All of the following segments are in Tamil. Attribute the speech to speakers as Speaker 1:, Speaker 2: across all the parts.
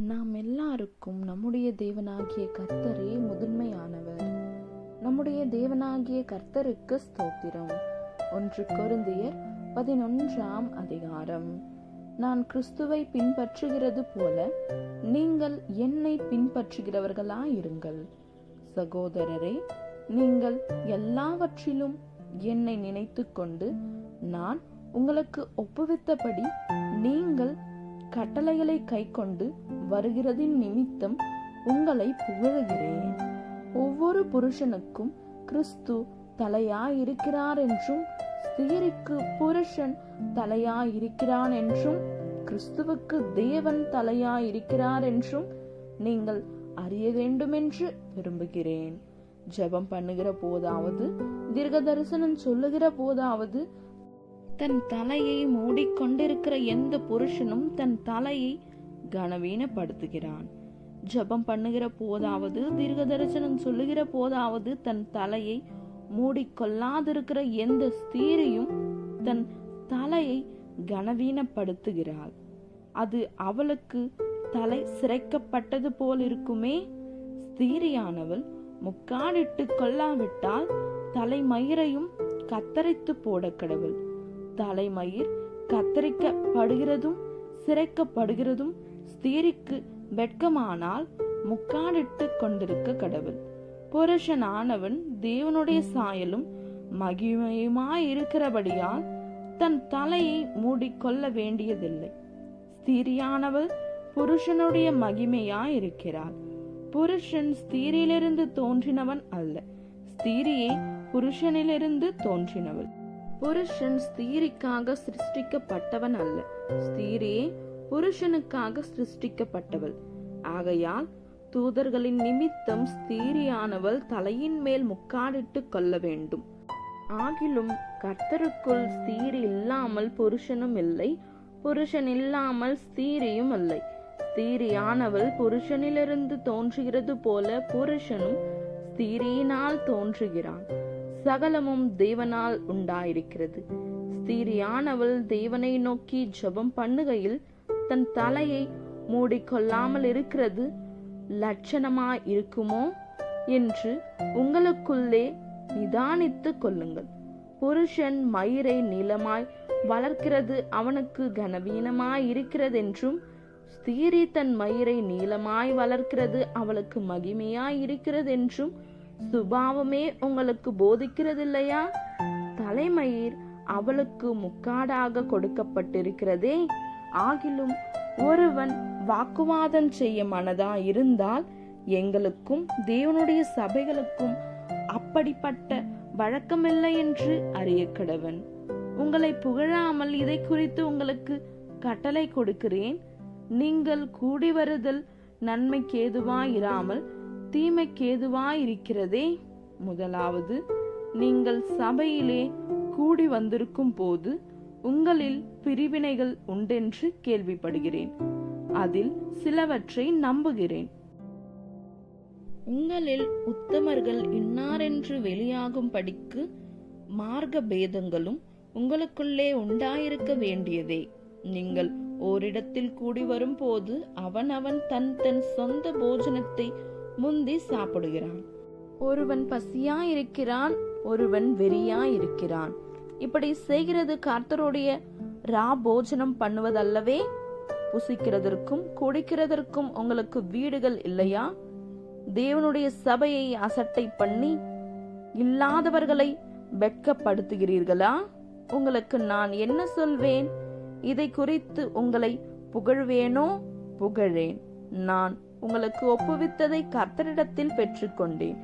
Speaker 1: நாம் எல்லாருக்கும் நம்முடைய தேவனாகிய கர்த்தரே முதன்மையானவர். நம்முடைய தேவனாகிய கர்த்தருக்கு ஸ்தோத்திரம். ஒன்று கொருந்தியர் பதினொன்றாம் அதிகாரம். நான் கிறிஸ்துவை பின்பற்றுகிறது போல நீங்கள் என்னை பின்பற்றுகிறவர்களாயிருங்கள். சகோதரரே நீங்கள் எல்லாவற்றிலும் என்னை நினைத்துக்கொண்டு நான் உங்களுக்கு ஒப்புவித்தபடி நீங்கள் கட்டளைகளை கைக்கொண்டு வருகிறதின் நிமித்தம் உங்களை புகழுகிறேன். ஒவ்வொரு புருஷனுக்கும் கிறிஸ்து தலையாயிருக்கிறார் என்றும் ஸ்திரிக்கு புருஷன் தலையாயிருக்கிறான் என்றும் கிறிஸ்துவுக்கு தேவன் தலையாயிருக்கிறார் என்றும் நீங்கள் அறிய வேண்டுமென்று விரும்புகிறேன். ஜெபம் பண்ணுகிற போதாவது தீர்க்க தரிசனம் சொல்லுகிற போதாவது தன் தலையை மூடிக்கொண்டிருக்கிற எந்த புருஷனும் தன் தலையை கனவீனப்படுத்துகிறான். ஜெபம் பண்ணுகிற போதாவது தீர்க்க தரிசனம் சொல்லுகிற போதாவது தன் தலையை மூடிக்கொள்ளாதிருக்கிற எந்த ஸ்திரீயும் தன் தலையை கனவீனப்படுத்துகிறாள். அது அவளுக்கு தலை சிறைக்கப்பட்டது போல் இருக்குமே. ஸ்திரியானவள் முக்காடிட்டு கொள்ளாவிட்டால் தலைமயிரையும் கத்தரித்து போட கடவுள். தலைமயிர் கத்தரிக்கப்படுகிறதும் சிரைக்கப்படுகிறதும் ஸ்திரிக்கு வெட்கமானால் முக்காடிட்டு கொண்டிருக்க கடவுள். புருஷனானவன் தேவனுடைய சாயலும் மகிமையுமாயிருக்கிறபடியால் தன் தலையை மூடிக்கொள்ள வேண்டியதில்லை. ஸ்திரியானவள் புருஷனுடைய மகிமையாயிருக்கிறாள். புருஷன் ஸ்திரியிலிருந்து தோன்றினவன் அல்ல. ஸ்திரியே புருஷனிலிருந்து தோன்றினவள். புருஷன் ஸ்திரீக்காக சிருஷ்டிக்கப்பட்டவன் அல்ல. ஸ்திரியே புருஷனுக்காக சிருஷ்டிக்கப்பட்டவள். ஆகையால் தூதர்களின் நிமித்தம் ஸ்திரியானவள் தலையின் மேல் முக்காடிட்டு கொள்ள வேண்டும். ஆகிலும் கர்த்தருக்குள் ஸ்திரீ இல்லாமல் புருஷனும் இல்லை புருஷன் இல்லாமல் ஸ்திரியும் இல்லை. ஸ்திரியானவள் புருஷனிலிருந்து தோன்றுகிறது போல புருஷனும் ஸ்திரியினால் தோன்றுகிறான். சகலமும் தேவனால் உண்டாயிருக்கிறது. ஸ்திரியானவள் தேவனை நோக்கி ஜெபம் பண்ணுகையில் தன் தலையை மூடிக்கொள்ளாமல் இருக்கிறது லட்சணமாய் இருக்குமோ என்று உங்களுக்குள்ளே நிதானித்துக் கொள்ளுங்கள். புருஷன் மயிரை நீளமாய் வளர்க்கிறது அவனுக்கு கனவீனமாய் இருக்கிறதென்றும் ஸ்திரீ தன் மயிரை நீளமாய் வளர்க்கிறது அவளுக்கு மகிமையாய் இருக்கிறதென்றும் சுபாவமே உங்களுக்கு போதிக்கிறதில்லையா? தலைமயிர் அவளுக்கு முக்காடாக கொடுக்கப்பட்டிருக்கிறதே. ஆகிலும் ஒருவன் வாக்குவாதம் செய்ய மனதா இருந்தால் எங்களுக்கும் தேவனுடைய சபைகளுக்கும் அப்படிப்பட்ட வழக்கமில்லை என்று அறிய கடவன். உங்களை புகழாமல் இதை குறித்து உங்களுக்கு கட்டளை கொடுக்கிறேன். நீங்கள் கூடி வருதல் நன்மைக்கேதுவாயிராமல் தீமைக்கேதுவாயிருக்கிறதே? முதலாவது நீங்கள் சபையிலே கூடி வந்திருக்கும் போது உங்களில் பிரிவினைகள் உண்டென்று கேள்விப்படுகிறேன். அதில் சிலவற்றை நம்புகிறேன். உங்களில் உத்தமர்கள் இன்னாரென்று வெளியாகும் படிக்கு மார்க்க பேதங்களும் உங்களுக்குள்ளே உண்டாயிருக்க வேண்டியதே. நீங்கள் ஓரிடத்தில் கூடி வரும்போது அவன் அவன் தன் தன் சொந்த போஜனத்தை முந்தி சாப்பிடுகிறான். ஒருவன் பசியாயிருக்கிறான் ஒருவன் வெறியாயிருக்கிறான். இப்படி செய்கிறது கர்த்தருடைய ரா போஜனம் பண்ணுவதல்லவே? புசிக்கிறதற்கும் குடிக்கிறதற்கும் உங்களுக்கு வீடுகள் இல்லையா? தேவனுடைய சபையை அசட்டை பண்ணி இல்லாதவர்களை வெட்கப்படுத்துகிறீர்களா? உங்களுக்கு நான் என்ன சொல்வேன்? இதை குறித்து உங்களை புகழ்வேனோ? புகழேன். நான் உங்களுக்கு ஒப்புவித்ததை கர்த்தரிடத்தில் பெற்றுக்கொண்டேன்.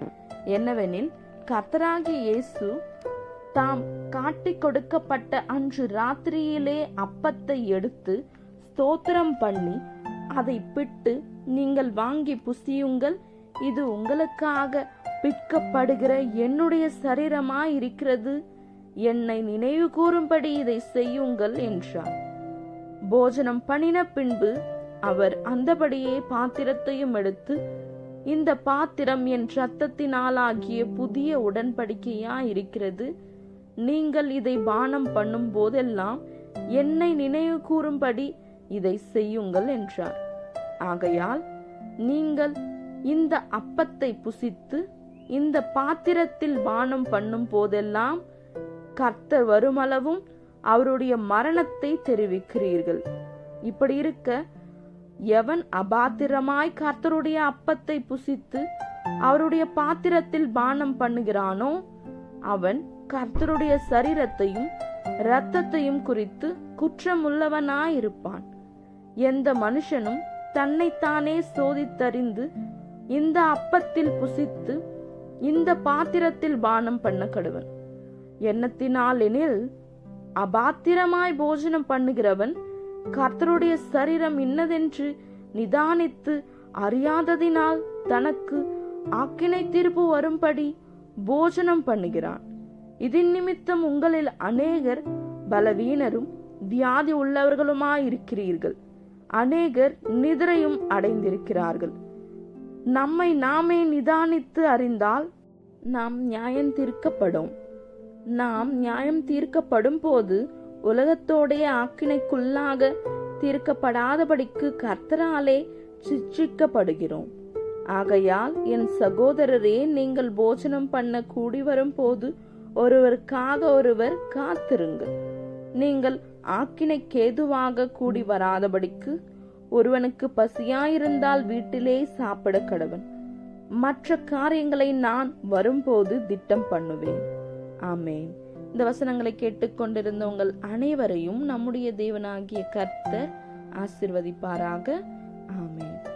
Speaker 1: என்னவெனில் கர்த்தராகிய இயேசு தாம் காட்டிக் கொடுக்கப்பட்ட அன்று ராத்திரியிலே அப்பத்தை எடுத்து ஸ்தோத்திரம் பண்ணி அதை பிட்டு நீங்கள் வாங்கி புசியுங்கள். இது உங்களுக்காக பிற்கப்படுகிற என்னுடைய சரீரமா இருக்கிறது என்னை நினைவு கூறும்படி இதை செய்யுங்கள் என்றார். போஜனம் பண்ணின பின்பு அவர் அந்தபடியே பாத்திரத்தையும் எடுத்து இந்த பாத்திரம் என் இரத்தத்தினாலாகிய புதிய உடன்படிக்கையா இருக்கிறது நீங்கள் இதை பானம் பண்ணும் போதெல்லாம் என்னை நினைவு கூறும்படி இதை செய்யுங்கள் என்றார். ஆகையால் நீங்கள் இந்த அப்பத்தை புசித்து இந்த பாத்திரத்தில் பானம் பண்ணும் போதெல்லாம் கர்த்தர் வருமளவும் அவருடைய மரணத்தை தெரிவிக்கிறீர்கள். இப்படி இருக்க எவன் அபாத்திரமாய் கர்த்தருடைய அப்பத்தை புசித்து அவருடைய பாத்திரத்தில் பானம் பண்ணுகிறானோ அவன் கர்த்தருடைய சரீரத்தையும் இரத்தத்தையும் குறித்து குற்றமுள்ளவனாயிருப்பான். எந்த மனுஷனும் தன்னைத்தானே சோதித்தறிந்து இந்த அப்பத்தில் புசித்து இந்த பாத்திரத்தில் பானம் பண்ண கடுவன் எண்ணத்தினால் எனில் அபாத்திரமாய் போஜனம் பண்ணுகிறவன் கர்த்தருடைய சரீரம் இன்னதென்று நிதானித்து அறியாததினால் தனக்கு ஆக்கினை தீர்ப்பு வரும்படி போஜனம் பண்ணுகிறான் இதன் நிமித்தம் உங்களில் அநேகர் பலவீனரும் வியாதி உள்ளவர்களுமாயிருக்கிறீர்கள். அநேகர் நிதிரையும் அடைந்திருக்கிறார்கள். நம்மை நாமே நிதானித்து அறிந்தால் நாம் நியாயம் தீர்க்கப்படும். நாம் நியாயம் தீர்க்கப்படும் போது உலகத்தோடைய ஆக்கினைக்குள்ளாக தீர்க்கப்படாதபடிக்கு கர்த்தராலே சிக்ஷிக்கப்படுகிறோம் ஆகையால் என் சகோதரரே நீங்கள் போஜனம் பண்ண கூடி வரும் போது ஒருவருக்காக ஒருவர் காத்திருங்கள் நீங்கள் ஆக்கினைக்கேதுவாக கூடி வராதபடிக்கு ஒருவனுக்கு பசியாயிருந்தால் வீட்டிலே சாப்பிட கடவன் மற்ற காரியங்களை நான் வரும்போது திட்டம் பண்ணுவேன். ஆமேன். இந்த வசனங்களை கேட்டுக்கொண்டிருந்த உங்கள் அனைவரையும் நம்முடைய தேவனாகிய கர்த்தர் ஆசிர்வதிப்பாராக. ஆமேன்.